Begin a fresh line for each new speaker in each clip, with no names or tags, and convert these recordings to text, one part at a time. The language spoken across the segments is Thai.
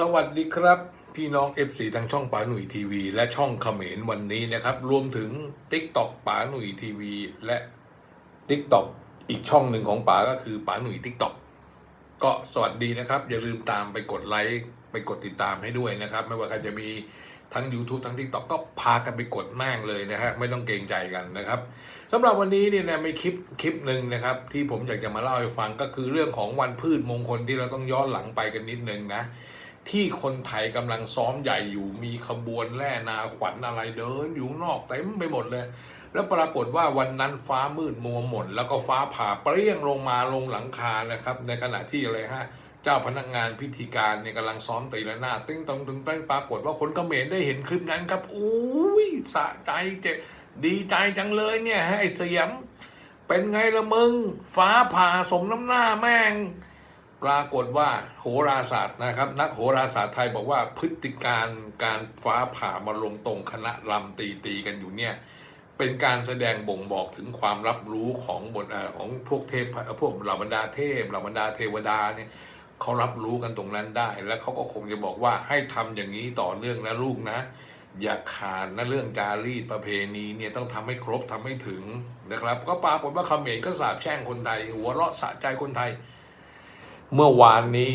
สวัสดีครับ พี่น้อง FC ทางช่องป๋าหนุ่ยทีวี และช่องเขมรวันนี้นะครับ รวมถึง Tik t o อกป๋าหนุ่ยทีวีและ Tik t o อกอีกช่องหนึ่งของป๋าก็คือป๋าหนุ่ย Tik t o อกก็สวัสดีนะครับ อย่าลืมตามไปกดไลค์ไปกดติดตามให้ด้วยนะครับ ไม่ว่าใครจะมีทั้ง YouTube ทั้ง Tik t o อกก็พากันไปกดแม่งเลยนะฮะไม่ต้องเกรงใจกันนะครับสำหรับวันนี้เนี่ยนะมีคลิปคลิปหนึ่งนะครับ ที่ผมอยากจะมาเล่าให้ฟังก็คือเรื่องของวันพืชมงคลที่เราต้องย้อนหลังไปกันนิดนึงนะ ที่คนไทยกำลังซ้อมใหญ่อยู่มีขบวนแล่นาขวัญอะไรเดิน อยู่นอกเต็มไปหมดเลย แล้วปรากฏว่าวันนั้นฟ้ามืดมัวหมนแล้วก็ฟ้าผ่าเปรี้ยงลงมาลงหลังคานะครับ ในขณะที่อะไรฮะเจ้าพนักงานพิธีการเนี่ยกำลังซ้อมตีละนาดติ้งตองตึงแป้งปรากฏว่าคนเขมรได้เห็นคลิปนั้นครับอุ้ยสะใจเจดีใจจังเลยเนี่ยให้ไอ้เสียม เป็นไงละมึง ฟ้าผ่าสมน้ำหน้าแม่ง ปรากฏว่าโหราศาสตร์นะครับ นักโหราศาสตร์ไทยบอกว่าพฤติการการฟ้าผ่ามาลงตรงคณะรำตีตีกันอยู่เนี่ยเป็นการแสดงบ่งบอกถึงความรับรู้ของบนอของพวกเทพพวกเหล่าบรรดาเทพเหล่าบรรดาเทวดาเนี่ยเขารับรู้กันตรงนั้นได้ แล้วเขาก็คงจะบอกว่าให้ทำอย่างนี้ต่อเนื่องนะลูกนะ อย่าขาดนะเรื่องจารีตประเพณีเนี่ยต้องทำให้ครบทำให้ถึงนะครับ ก็ปรากฏว่าเขมรก็สาบแช่งคนไทย หัวเราะสะใจคนไทย เมื่อวานนี้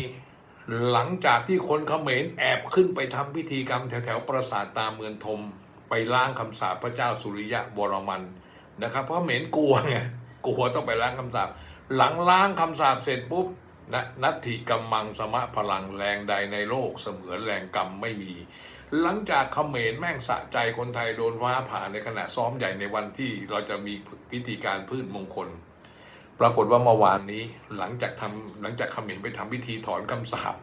หลังจากที่คนเขมรแอบขึ้นไปทำพิธีกรรมแถวๆปราสาทตาเมืองทม ไปล้างคำสาปพระเจ้าสุริยะวรมันนะครับเพราะเขมรกลัวไงกลัวต้องไปล้างคำสาปหลังล้างคำสาปเสร็จปุ๊บนะนัตถิกำมังสมะพลังแรงใดในโลกเสมือนแรงกรรมไม่มี หลังจากเขมรแม่งสะใจคนไทยโดนฟ้าผ่าในขณะซ้อมใหญ่ในวันที่เราจะมีพิธีการพืชมงคล ปรากฏว่าเมื่อวานนี้หลังจากทำหลังจากขมรไปทำพิธีถอนคำสาป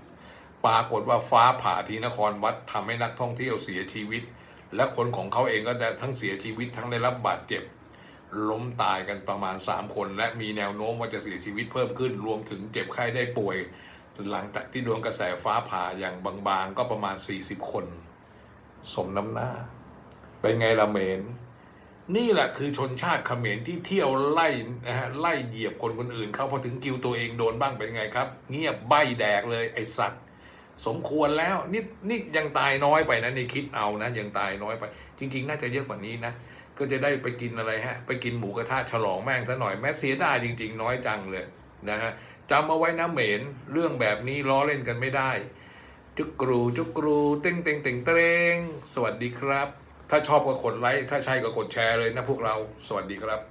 ปรากฏว่าฟ้าผ่าที่นครวัดทำให้นักท่องเที่ยวเสียชีวิต และคนของเขาเองก็ทั้งเสียชีวิตทั้งได้รับบาดเจ็บ ล้มตายกันประมาณ 3 คน และมีแนวโน้มว่าจะเสียชีวิตเพิ่มขึ้น รวมถึงเจ็บไข้ได้ป่วย หลังจากที่โดนกระแสฟ้าผ่าอย่างบางๆ ก็ประมาณ 40 คน สมน้ำหน้า เป็นไงละเมร นี่แหละคือชนชาติเขมรที่เที่ยวไล่นะฮะไล่เหยียบคนคนอื่นเขาพอถึงคิวตัวเองโดนบ้างเป็นไงครับ เงียบใบแดกเลยไอสัตว์ สมควรแล้วนี่นี่ยังตายน้อยไปนะนี่คิดเอานะยังตายน้อยไป จริง ๆ น่าจะเยอะกว่านี้นะก็จะได้ไปกินอะไรฮะ ไปกินหมูกระทะฉลองแม่งซะหน่อยแม้เสียดายจริง ๆ น้อยจังเลยนะฮะจำเอาไว้นะเหมนเรื่องแบบนี้ล้อเล่นกันไม่ได้ จุกกรูจุกกรูเต้งเต้งเต้งเต้งสวัสดีครับ ถ้าชอบก็กดไลค์ ถ้าใช่ก็กดแชร์เลยนะพวกเรา สวัสดีครับ